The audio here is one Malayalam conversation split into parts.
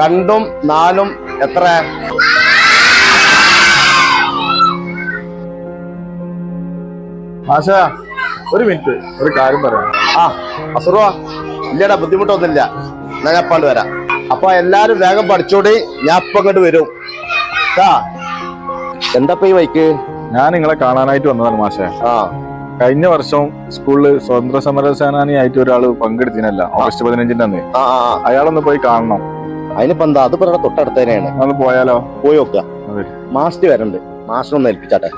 രണ്ടും നാലും എത്ര? ആശ ഒരു മിനിറ്റ് ഒരു കാര്യം പറയാം. ആ അസുറോ ഇല്ലടാ ബുദ്ധിമുട്ടൊന്നുമില്ല. ഞാൻ അപ്പാണ്ട് വരാം. അപ്പൊ എല്ലാരും വേഗം പഠിച്ചോടി ഞാൻ അപ്പൊ ഇങ്ങോട്ട് വരും. എന്താ ഈ വൈക്ക്? ഞാൻ നിങ്ങളെ കാണാനായിട്ട് വന്നതാണ് മാഷേ. ആ. കഴിഞ്ഞ വർഷം സ്കൂളിൽ സ്വതന്ത്ര സമര സേനാനിയായിട്ട് ഒരാൾ പങ്കെടുത്തിനല്ല ഓഗസ്റ്റ് പതിനഞ്ചിന്റെ അന്ന്. അയാളൊന്ന് പോയി കാണണം. അതിനിപ്പോ എന്താ അത് പറയുന്ന തൊട്ടടുത്ത് തന്നെയാണ് ഒന്ന് പോയാലോ? പോയി നോക്കുക. മാസ്റ്റ് മാസ്റ്റർ വരണ്ട്. മാസ്റ്റർ ഒന്ന് ഏൽപ്പിച്ചാട്ടെ.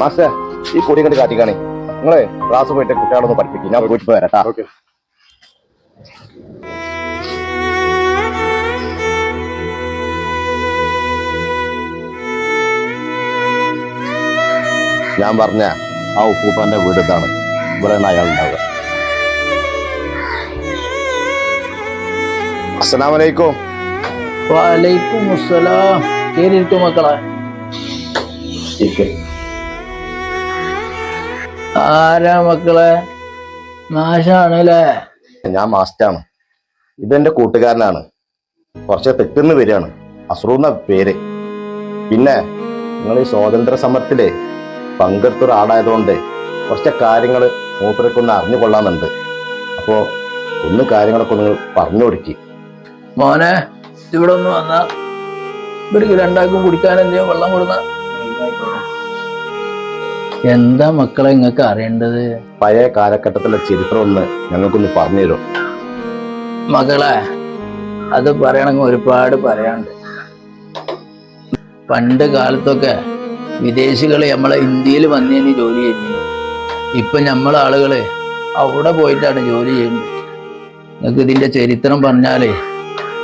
മാസ്റ്റർ ഈ കൊടി കണ്ട് കാട്ടിക്കാണേ. നിങ്ങളെ ക്ലാസ് പോയിട്ട് കുട്ടികളൊന്ന് പഠിപ്പിക്കും. ഞാൻ പോയിട്ട് വരാട്ടാ. ഞാൻ പറഞ്ഞ ആ ഉപ്പൂപ്പാന്റെ വീട് ഇതാണ് ഇവിടെയാണ് അയാൾ ഉണ്ടാവുക അസ്സലാമലൈക്കും. വലൈക്കും അസ്സലാം കേറിയിരിക്കും മക്കളെ. ആരാ മക്കളെ? നാശാണല്ലേ? ഞാൻ മാസ്റ്റാണ്. ഇതെന്റെ കൂട്ടുകാരനാണ്. കുറച്ച് തെറ്റുന്ന് വരികയാണ്. അസുറൂന്ന പേര്. പിന്നെ നിങ്ങൾ ഈ സ്വാതന്ത്ര്യ സമരത്തിൽ പങ്കെടുത്ത ഒരാളായതുകൊണ്ട് കുറച്ച് കാര്യങ്ങൾ മൂപ്പരൊക്കെ അറിഞ്ഞു അറിഞ്ഞുകൊള്ളാമെന്നുണ്ട്. അപ്പോ ഒന്ന് കാര്യങ്ങളൊക്കെ ഒന്ന് പറഞ്ഞു കൊടുക്കി മോനെ ഇവിടെ ഒന്ന് വന്നാ. ഇവർക്ക് രണ്ടാൾക്കും കുടിക്കാൻ എന്തെയോ വെള്ളം കൊടുന്ന. എന്താ മക്കളെ നിങ്ങൾക്ക് അറിയേണ്ടത്? പഴയ കാലഘട്ടത്തിലെ ചരിത്രം ഒന്ന് ഞങ്ങൾക്കൊന്ന് പറഞ്ഞു തരും മകളെ അത് പറയണമെങ്കിൽ ഒരുപാട് പറയാണ്ട് പണ്ട് കാലത്തൊക്കെ വിദേശികൾ നമ്മളെ ഇന്ത്യയിൽ വന്നതിന് ജോലി ചെയ്യുന്നു. ഇപ്പം നമ്മളെ ആളുകൾ അവിടെ പോയിട്ടാണ് ജോലി ചെയ്യുന്നത്. നിങ്ങൾക്ക് ഇതിന്റെ ചരിത്രം പറഞ്ഞാലേ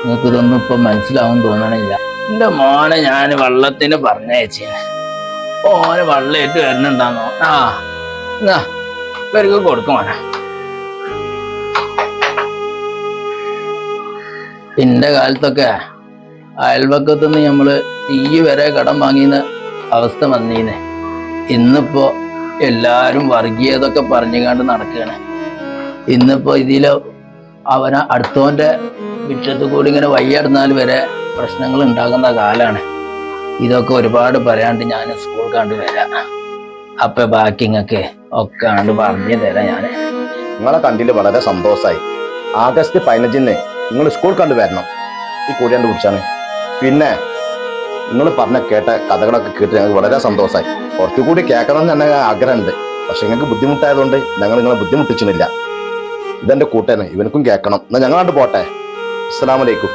നിങ്ങൾക്ക് ഇതൊന്നും ഇപ്പം മനസ്സിലാവും തോന്നണില്ല. എന്റെ മോനെ ഞാൻ വള്ളത്തിന് പറഞ്ഞയച്ച. ഓന് വള്ളയിട്ട് വരുന്നുണ്ടാന്നോ ആ എന്നാ ഇവർക്ക് കൊടുക്കും എന്റെ കാലത്തൊക്കെ അയൽവക്കത്തുനിന്ന് നമ്മൾ തീ വരെ കടം വാങ്ങിയ അവസ്ഥ വന്നീന്ന് ഇന്നിപ്പോ എല്ലാരും വർഗീയതൊക്കെ പറഞ്ഞുകൊണ്ട് നടക്കുകയാണ്. ഇന്നിപ്പോ ഇതിൽ അവന അടുത്തവന്റെ മുറ്റത്ത് കൂടി ഇങ്ങനെ വയ്യടന്നാൽ വരെ പ്രശ്നങ്ങൾ ഉണ്ടാകുന്ന കാലാണ്. ഇതൊക്കെ ഒരുപാട് പറയാണ്ട് ഞാൻ സ്കൂൾ കണ്ടു വരാം. അപ്പൊ ബാക്കി ഇങ്ങക്ക് ഒക്കെ കണ്ട് പറഞ്ഞു തരാം ഞാൻ നിങ്ങളെ കണ്ടിൽ വളരെ സന്തോഷമായി ആഗസ്റ്റ് പതിനഞ്ചിന് നിങ്ങൾ സ്കൂൾ കണ്ടു വരണം. ഈ കൂടിയാണ്ട് കുറിച്ചാണ് പിന്നെ നിങ്ങൾ പറഞ്ഞ കേട്ട കഥകളൊക്കെ കേട്ട് ഞങ്ങൾക്ക് വളരെ സന്തോഷമായി. കുറച്ചുകൂടി കേൾക്കണം എന്ന് തന്നെ ആഗ്രഹമുണ്ട്. പക്ഷെ ഞങ്ങൾക്ക് ബുദ്ധിമുട്ടായതുകൊണ്ട് ഞങ്ങൾ നിങ്ങളെ ബുദ്ധിമുട്ടിച്ചിട്ടില്ല. ഇതെന്റെ കൂട്ടേനെ ഇവനക്കും കേൾക്കണം. എന്നാൽ ഞങ്ങളാണ്ട് പോട്ടെ. അസ്സലാമലൈക്കും